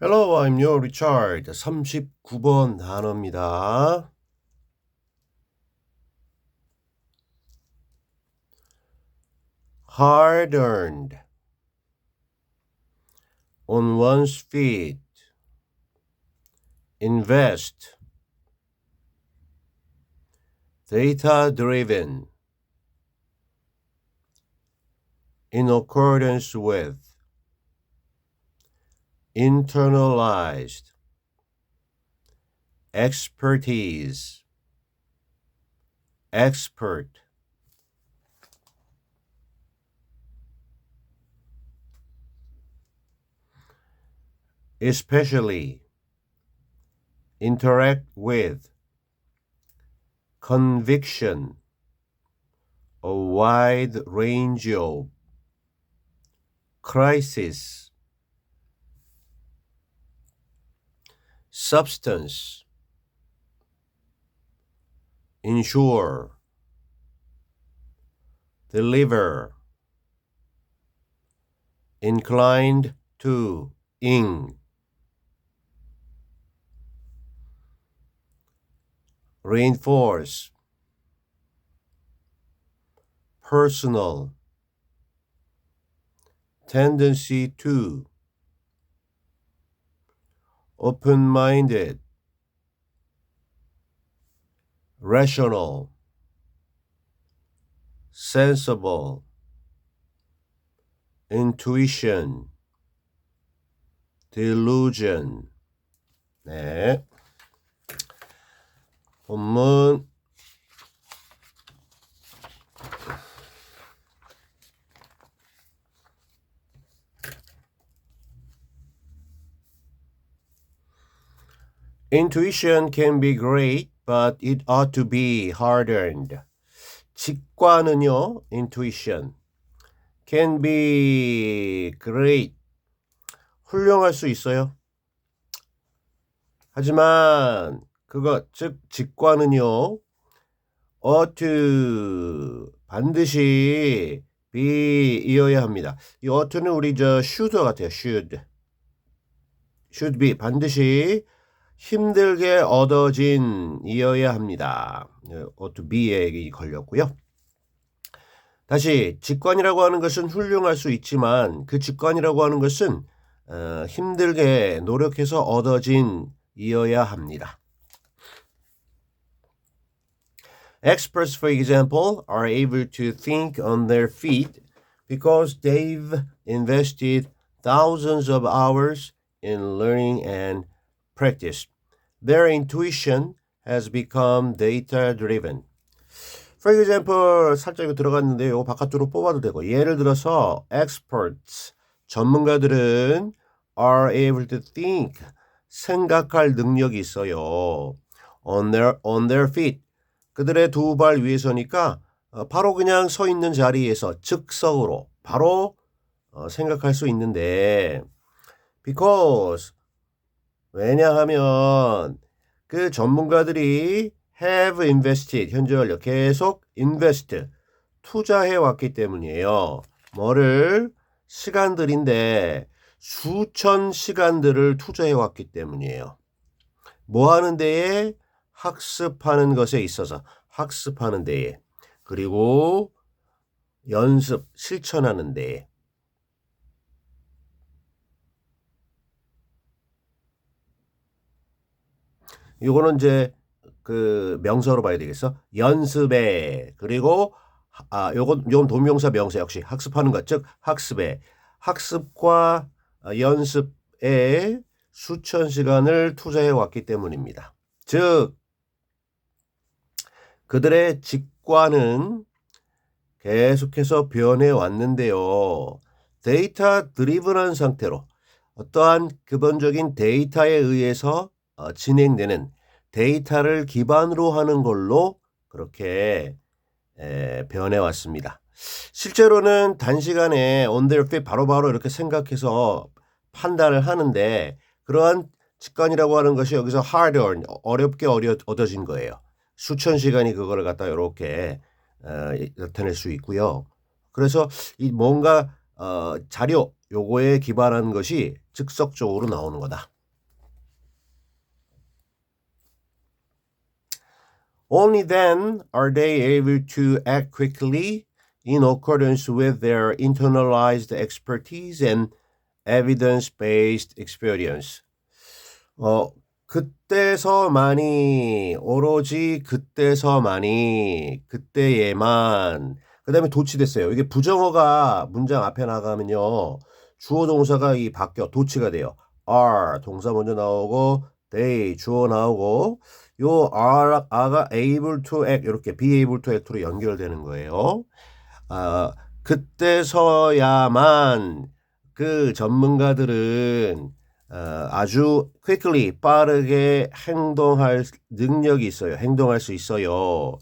Hello, I'm your Richard. 39번 단어입니다. hard earned on one's feet invest data driven in accordance with internalized expertise expert especially interact with conviction a wide range of crisis substance. Ensure. Deliver. Inclined to ing. Reinforce. Personal. Tendency to open-minded rational sensible intuition delusion 네. 본문 Intuition can be great, but it ought to be hard-earned. 직관은요, intuition, can be great, 훌륭할 수 있어요. 하지만 그것 즉 직관은요. ought to 반드시 be이어야 합니다. 이 ouught는 우리 저 should 같아요. should. should be 반드시 힘들게 얻어진 이어야 합니다. to be에 걸렸고요. 다시 직관이라고 하는 것은 훌륭할 수 있지만 그 직관이라고 하는 것은 어, 힘들게 노력해서 얻어진 이어야 합니다. Experts, for example, are able to think on their feet because they've invested thousands of hours in learning and practice. Their intuition has become data driven. For example, 살짝 들어갔는데 이거 바깥으로 뽑아도 되고 예를 들어서 experts 전문가들은 are able to think 생각할 능력이 있어요. on their on their feet 그들의 두 발 위에 서니까 어, 바로 그냥 서 있는 자리에서 즉석으로 바로 어, 생각할 수 있는데 because 왜냐하면 그 전문가들이 have invested 현재 완료 계속 invest 투자해 왔기 때문이에요. 뭐를 시간들인데 수천 시간들을 투자해 왔기 때문이에요. 뭐 하는 데에 학습하는 것에 있어서 학습하는 데에 그리고 연습 실천하는 데에 이거는 이제 그 명사로 봐야 되겠어. 연습에 그리고 아 요건 요건 동명사 명사 역시 학습하는 것 즉 학습에 학습과 연습에 수천 시간을 투자해 왔기 때문입니다. 즉 그들의 직관은 계속해서 변해 왔는데요. 데이터 드리븐한 상태로 어떠한 기본적인 데이터에 의해서 어, 진행되는 데이터를 기반으로 하는 걸로 그렇게 변해 왔습니다. 실제로는 단시간에 feet 바로바로 이렇게 생각해서 판단을 하는데 그러한 직관이라고 하는 것이 여기서 hard earned 어렵게 어려, 얻어진 거예요. 수천 시간이 그거를 갖다 이렇게 어, 나타낼 수 있고요. 그래서 이 뭔가 어, 자료 요거에 기반한 것이 즉석적으로 나오는 거다. Only then are they able to act quickly in accordance with their internalized expertise and evidence-based experience. 어, 그때서만이 오로지 그때서만이 그때에만 그다음에 도치됐어요. 이게 부정어가 문장 앞에 나가면요. 주어 동사가 이 바뀌어 도치가 돼요. are 동사 먼저 나오고 they 주어 나오고 요 are are가 able to act 이렇게 be able to act로 연결되는 거예요. 아, 그때서야만 그 전문가들은 어, 아주 quickly 빠르게 행동할 능력이 있어요. 행동할 수 있어요.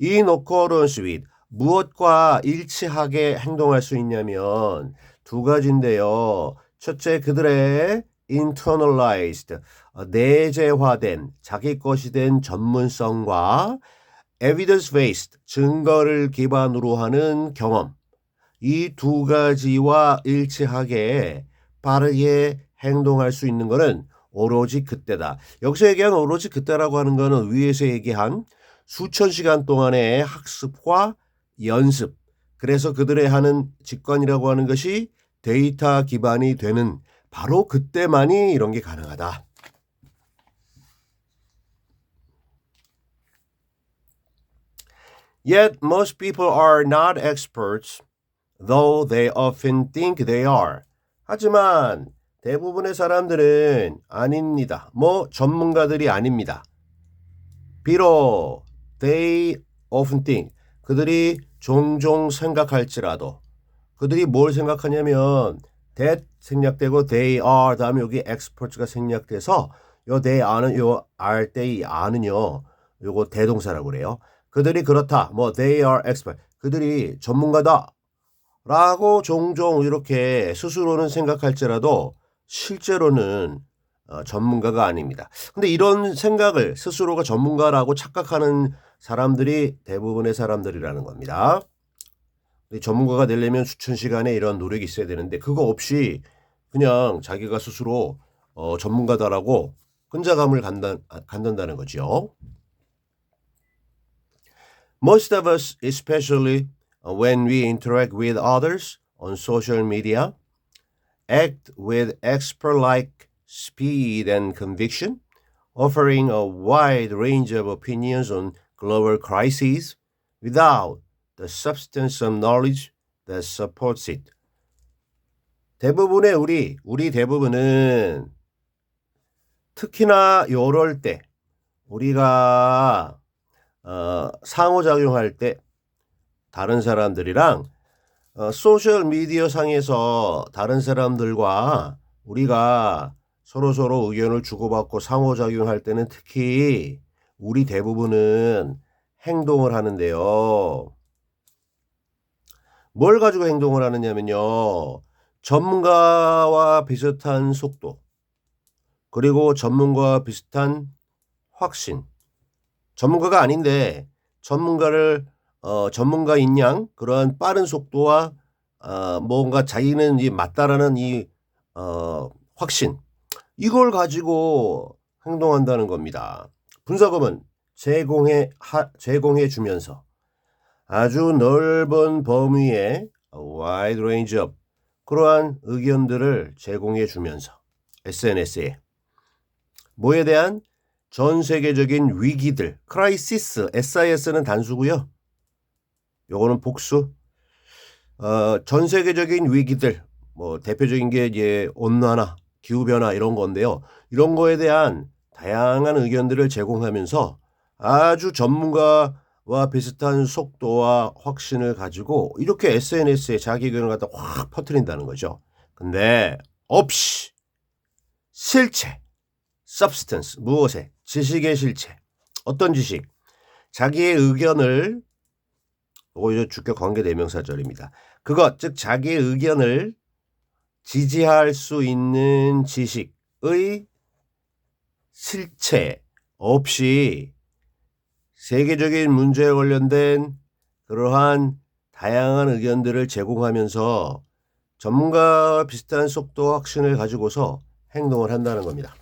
in accordance with 무엇과 일치하게 행동할 수 있냐면 두 가지인데요. 첫째 그들의 internalized 어, 내재화된 자기 것이 된 전문성과 evidence based 증거를 기반으로 하는 경험 이 두 가지와 일치하게 빠르게 행동할 수 있는 것은 오로지 그때다. 여기서 얘기한 오로지 그때라고 하는 것은 위에서 얘기한 수천 시간 동안의 학습과 연습. 그래서 그들의 하는 직관이라고 하는 것이 데이터 기반이 되는 바로 그때만이 이런 게 가능하다. Yet most people are not experts, though they often think they are. 하지만 대부분의 사람들은 아닙니다. 뭐 전문가들이 아닙니다. 비록 they often think 그들이 종종 생각할지라도 그들이 뭘 생각하냐면 that 생략되고 they are 다음에 여기 experts가 생략돼서 요 they are는 요 are they are는요 요거 대동사라고 그래요. 그들이 그렇다. 뭐 they are expert. 그들이 전문가다. 라고 종종 이렇게 스스로는 생각할지라도 실제로는 어, 전문가가 아닙니다. 근데 이런 생각을 스스로가 전문가라고 착각하는 사람들이 대부분의 사람들이라는 겁니다. 전문가가 되려면 수천 시간의 이런 노력이 있어야 되는데 그거 없이 그냥 자기가 스스로 어, 전문가다라고 끈자감을 갖는, 갖는다는 거죠. Most of us, especially when we interact with others on social media, act with expert-like speed and conviction, offering a wide range of opinions on global crises without the substance of knowledge that supports it. 대부분의 우리, 우리 대부분은 특히나 요럴 때 우리가 어, 상호작용할 때 다른 사람들이랑 어, 소셜 미디어 상에서 다른 사람들과 우리가 서로 서로 의견을 주고받고 상호작용할 때는 특히 우리 대부분은 행동을 하는데요. 뭘 가지고 행동을 하느냐면요. 전문가와 비슷한 속도, 그리고 전문가와 비슷한 확신. 전문가가 아닌데 전문가를 어, 전문가인 양 그러한 빠른 속도와 어, 뭔가 자기는 이 맞다라는 이 어, 확신 이걸 가지고 행동한다는 겁니다. 분석음은 제공해 하, 제공해 주면서 아주 넓은 범위의 wide range of 그러한 의견들을 제공해 주면서 SNS에 뭐에 대한 전 세계적인 위기들, 크라이시스, SIS는 단수고요. 요거는 복수. 어, 전 세계적인 위기들, 뭐 대표적인 게 이제 온난화, 기후 변화 이런 건데요. 이런 거에 대한 다양한 의견들을 제공하면서 아주 전문가 와 비슷한 속도와 확신을 가지고 이렇게 SNS에 자기 의견을 갖다 확 퍼뜨린다는 거죠. 근데 없이 실체, substance 무엇에 지식의 실체 어떤 지식 자기의 의견을 이거 주격 관계 대명사절입니다. 그것 즉 자기의 의견을 지지할 수 있는 지식의 실체 없이 세계적인 문제에 관련된 그러한 다양한 의견들을 제공하면서 전문가와 비슷한 속도 확신을 가지고서 행동을 한다는 겁니다.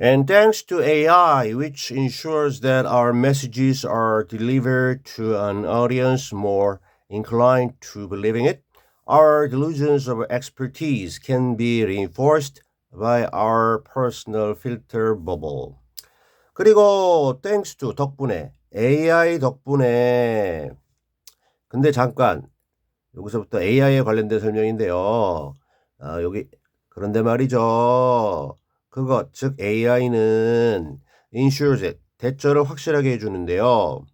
And thanks to AI, which ensures that our messages are delivered to an audience more inclined to believing it, our delusions of expertise can be reinforced by our personal filter bubble. 그리고 thanks to 덕분에 AI 덕분에 근데 잠깐 여기서부터 AI에 관련된 설명인데요. 아, 여기 그런데 말이죠. 그것 즉 AI는 ensures it 대처를 확실하게 해주는데요.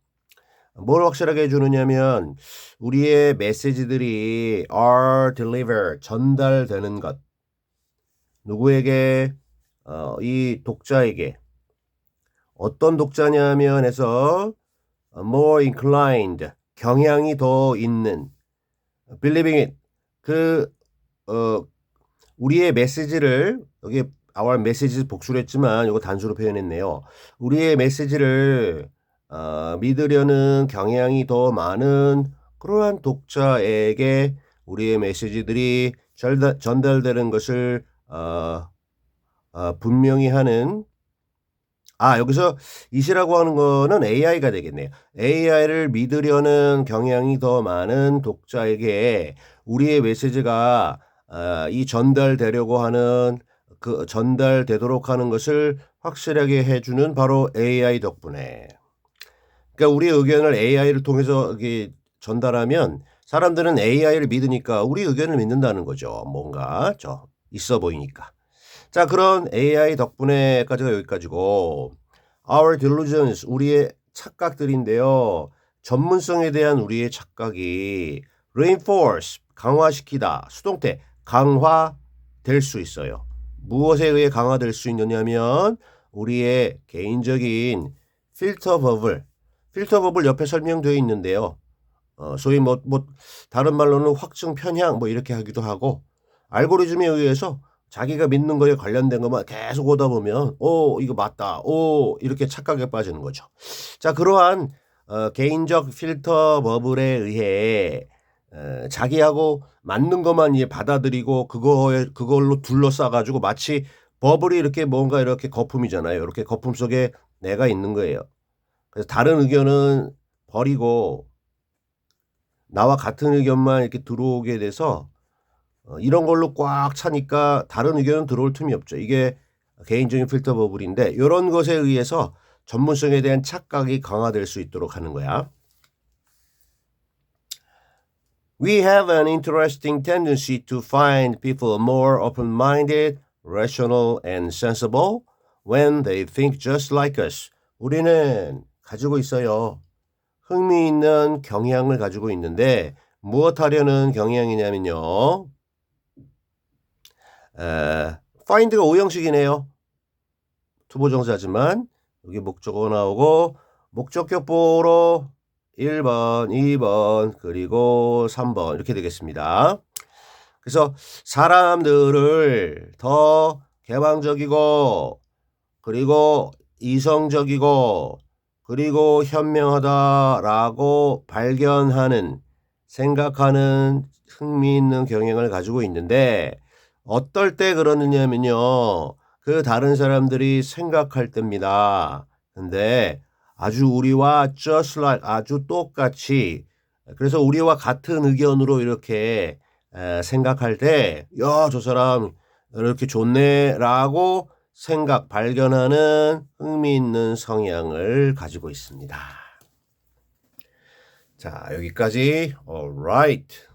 뭘 확실하게 해주느냐면 우리의 메시지들이 are delivered 전달되는 것. 누구에게? 어, 이 독자에게. 어떤 독자냐면 해서 more inclined 경향이 더 있는. Believing it. 그 어, 우리의 메시지를 여기 our message 복수를 했지만 이거 단수로 표현했네요. 우리의 메시지를 어, 믿으려는 경향이 더 많은 그러한 독자에게 우리의 메시지들이 전달, 전달되는 것을 어, 어, 분명히 하는 아 여기서 이시라고 하는 거는 AI가 되겠네요. AI를 믿으려는 경향이 더 많은 독자에게 우리의 메시지가 어, 이 전달되려고 하는 그 전달되도록 하는 것을 확실하게 해주는 바로 AI 덕분에. 그러니까 우리 의견을 AI를 통해서 전달하면 사람들은 AI를 믿으니까 우리 의견을 믿는다는 거죠. 뭔가 저 있어 보이니까. 자 그런 AI 덕분에까지가 여기까지고 our delusions 우리의 착각들인데요. 전문성에 대한 우리의 착각이 reinforce 강화시키다 수동태 강화될 수 있어요. 무엇에 의해 강화될 수 있느냐면 우리의 개인적인 필터 버블 필터 버블 옆에 설명되어 있는데요. 어, 소위 뭐, 뭐 다른 말로는 확증 편향 뭐 이렇게 하기도 하고 알고리즘에 의해서 자기가 믿는 거에 관련된 것만 계속 오다 보면 오 이거 맞다 오 이렇게 착각에 빠지는 거죠. 자 그러한 어, 개인적 필터 버블에 의해 어, 자기하고 맞는 것만 이제 받아들이고 그거에 그걸로 둘러싸 가지고 마치 버블이 이렇게 뭔가 이렇게 거품이잖아요. 이렇게 거품 속에 내가 있는 거예요. 그래서 다른 의견은 버리고 나와 같은 의견만 이렇게 들어오게 돼서 어, 이런 걸로 꽉 차니까 다른 의견은 들어올 틈이 없죠. 이게 개인적인 필터 버블인데 이런 것에 의해서 전문성에 대한 착각이 강화될 수 있도록 하는 거야. We have an interesting tendency to find people more open minded, rational, and sensible when they think just like us. 우리는 가지고 있어요. 흥미있는 경향을 가지고 있는데 무엇 하려는 경향이냐면요. 에, find가 오형식이네요. 투보정사지만 여기 목적어 나오고 목적격보로 1번, 2번, 그리고 3번 이렇게 되겠습니다. 그래서 사람들을 더 개방적이고 그리고 이성적이고 그리고 현명하다라고 발견하는 생각하는 흥미있는 경향을 가지고 있는데 어떨 때 그러느냐면요. 그 다른 사람들이 생각할 때입니다. 근데 아주 우리와 just like 아주 똑같이 그래서 우리와 같은 의견으로 이렇게 생각할 때, 야, 저 사람 이렇게 좋네라고 생각, 발견하는 흥미있는 성향을 가지고 있습니다. 자, 여기까지. Alright.